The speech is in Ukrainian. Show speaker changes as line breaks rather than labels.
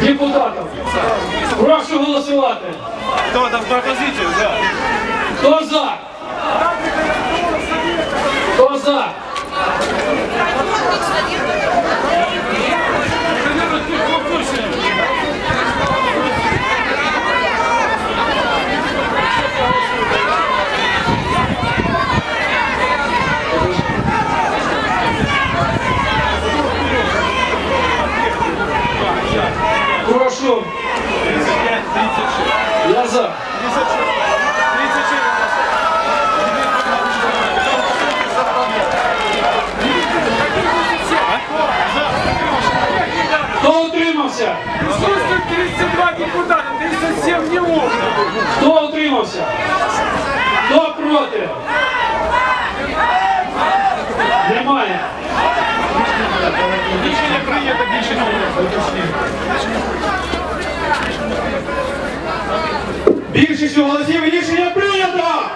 депутатів. Прошу голосувати.
Хто там пропозицію? За.
Хто за? Хто за?
36.
Хто утримався?
Присутствует 32 депутата, 37 не можно.
Хто утримався? Хто проти? Немає.
Рішення прийнято більше не
Більшістю голосів рішення прийнято!